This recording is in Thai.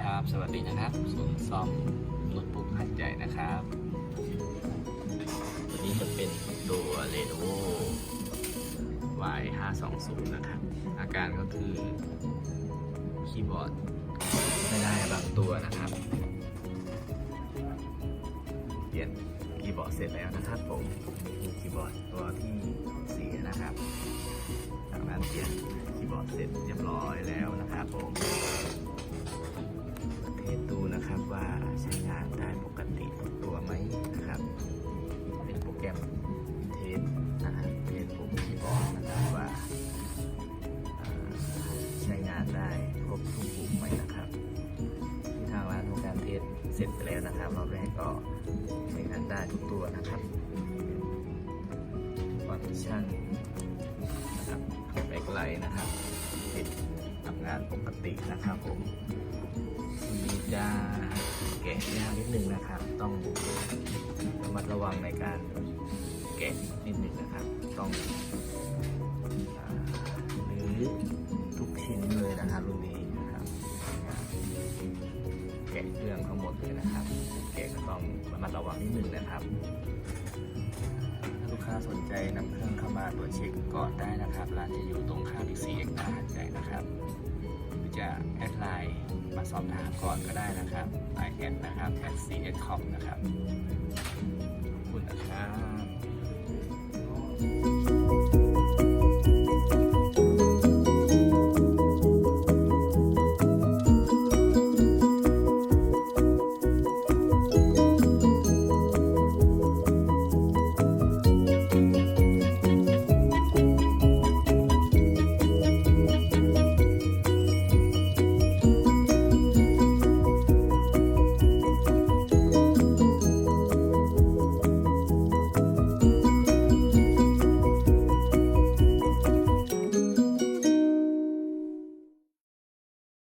ครับ สวัสดีนะครับศูนย์ซ่อมโน้ตบุ๊กหัดใหญ่นะครับวันนี้จะเป็นตัว Lenovo Y 5 2 0 นะครับ อาการก็คือคีย์บอร์ดไม่ได้บางตัวนะครับ เปลี่ยนคีย์บอร์ดเสร็จแล้วนะครับผมมีคีย์บอร์ดตัวที่เสียนะครับจากนั้นเปลี่ยนคีย์บอร์ดเสร็จเรียบร้อยแล้วนะครับผม ว่าใช้งานได้ปกติทุกตัวไหมนะครับ เป็นโปรแกรมเทสนะฮะเทสปุ่มคีย์บอร์ดนะครับว่าใช้งานได้ครบทุกปุ่มไหมนะครับ ที่ทางร้านทำการเทสเสร็จไปแล้วนะครับรอบแรกก็ใช้งานได้ทุกตัวนะครับฟังก์ชันนะครับแบกไลท์นะครับ งานปกตินะครับผมวันนี้จะแกะยากนิดนึงนะครับ ต้องระมัดระวังในการแกะนิดนึงนะครับ ต้องอ่ารื้อทุกชิ้นเลยนะครับรุ่นนี้นะครับแกะเครื่องทั้งหมดเลยนะครับ แกะก็ต้องระมัดระวังนิดนึงนะครับถ้าลูกค้าสนใจนำเครื่องเข้ามาตรวจเช็คก่อนได้นะครับ ร้านจะอยู่ตรงข้ามบิ๊กซีเอ็กซ์ตาหัดใหญ่นะครับ มาสอบถามก่อนก็ได้นะครับไอแอดนะครับแอด CS.com นะครับ ขอบคุณนะครับ